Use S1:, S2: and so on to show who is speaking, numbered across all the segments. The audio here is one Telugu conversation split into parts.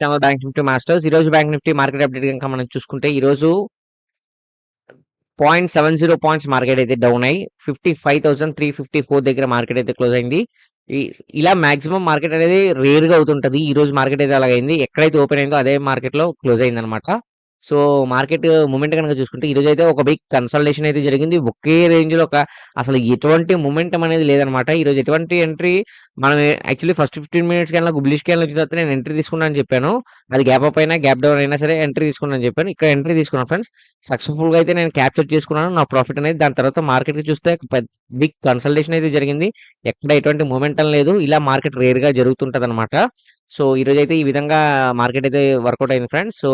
S1: ఛానల్ బ్యాంక్ నిఫ్టీ మాస్టర్స్ ఈ రోజు బ్యాంక్ నిఫ్టీ మార్కెట్ అప్డేట్ కనుక మనం చూసుకుంటే ఈ రోజు point seven zero points market అయితే డౌన్ అయ్యి fifty five thousand three fifty four దగ్గర మార్కెట్ అయితే క్లోజ్ అయింది. ఇలా మాక్సిమం మార్కెట్ అనేది రేర్గా అవుతుంటది. ఈ రోజు మార్కెట్ అయితే అలాగైంది. ఎక్కడైతే ఓపెన్ అయిందో అదే మార్కెట్లో క్లోజ్ అయింది అనమాట సో మార్కెట్ మూమెంట్ కనుక చూసుకుంటే ఈరోజు అయితే ఒక బిగ్ కన్సల్టేషన్ అయితే జరిగింది. ఒకే రేంజ్లో ఒక అసలు ఎటువంటి మూమెంటం అనేది లేదనమాట. ఈరోజు ఎటువంటి ఎంట్రీ మనం యాక్చువల్లీ ఫస్ట్ ఫిఫ్టీన్ మినిట్స్ కన్నా బులిష్ క్యాన్ వచ్చిన నేను ఎంట్రీ తీసుకున్నాను చెప్పాను. అది గ్యాప్ అప్ అయినా గ్యాప్ డౌన్ అయినా సరే ఎంట్రీ తీసుకున్నాను అని చెప్పాను. ఇక్కడ ఎంట్రీ తీసుకున్నాను ఫ్రెండ్స్ సక్సెస్ఫుల్గా అయితే నేను క్యాప్చర్ చేసుకున్నాను. నా ప్రాఫిట్ అనేది దాని తర్వాత మార్కెట్కి చూస్తే బిగ్ కన్సల్టేషన్ అయితే జరిగింది. ఎక్కడ ఎటువంటి మూమెంటం లేదు. ఇలా మార్కెట్ రేర్గా జరుగుతుంటది అనమాట సో ఈ రోజు అయితే ఈ విధంగా మార్కెట్ అయితే వర్కౌట్ అయింది ఫ్రెండ్స్ సో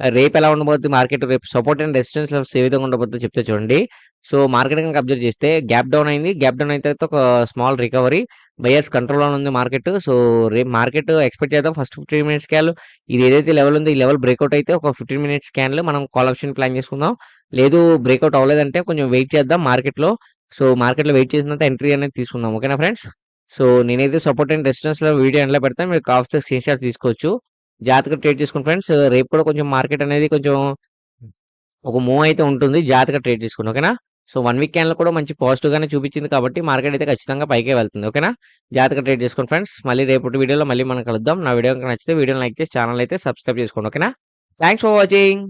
S1: రేపు ఎలా ఉండబోతుంది మార్కెట్ రేపు సపోర్ట్ అండ్ రెసిస్టెన్స్ లెవెల్స్ ఏ విధంగా ఉండబోతుందో చెప్తే చూడండి. సో మార్కెట్ కనుక అబ్జర్వ్ చేస్తే గ్యాప్ డౌన్ అయింది. గ్యాప్ డౌన్ అయితే ఒక స్మాల్ రికవరీ బయర్స్ కంట్రోల్లో ఉంది మార్కెట్ సో రేపు మార్కెట్ ఎక్స్పెక్ట్ చేద్దాం. ఫస్ట్ ఫిఫ్టీన్ మినిట్స్ క్యాన్ ఇది ఏదైతే లెవెల్ ఉందో ఈ లెవెల్ బ్రేక్అవుట్ అయితే ఒక ఫిఫ్టీన్ మినిట్స్ క్యాన్లు మనం కాల్ ఆప్షన్ ప్లాన్ చేసుకుందాం. లేదు బ్రేక్అవుట్ అవ్వలేదంటే కొంచెం వెయిట్ చేద్దాం మార్కెట్లో సో మార్కెట్లో వెయిట్ వెయిట్ చేసినంత ఎంట్రీ అనేది తీసుకుందాం. ఓకేనా ఫ్రెండ్స్ సో నేనైతే సపోర్ట్ అండ్ రెసిస్టెన్స్లో వీడియో ఎండ్లో పెడతాను. మీరు కావాల్సిన స్క్రీన్ షాట్ తీసుకోవచ్చు. జాగ్రత్తగా ట్రేడ్ చేసుకోండి ఫ్రెండ్స్ రేపు కూడా కొంచెం మార్కెట్ అనేది కొంచెం ఒక మూవ్ అయితే ఉంటుంది జాగ్రత్తగా ట్రేడ్ చేసుకోండి ఓకేనా సో వన్ వీక్ క్యాన్లో కూడా మంచి పాజిటివ్ గానే చూపించింది కాబట్టి మార్కెట్ అయితే ఖచ్చితంగా పైకే వెళ్తుంది ఓకేనా జాగ్రత్తగా ట్రేడ్ చేసుకోండి ఫ్రెండ్స్ మళ్ళీ రేపటి వీడియోలో మళ్ళీ మనం కలుద్దాం. నా వీడియో నచ్చితే వీడియో లైక్ చేసి ఛానల్ అయితే సబ్స్క్రైబ్ చేసుకోండి ఓకేనా థ్యాంక్స్ ఫర్ వాచింగ్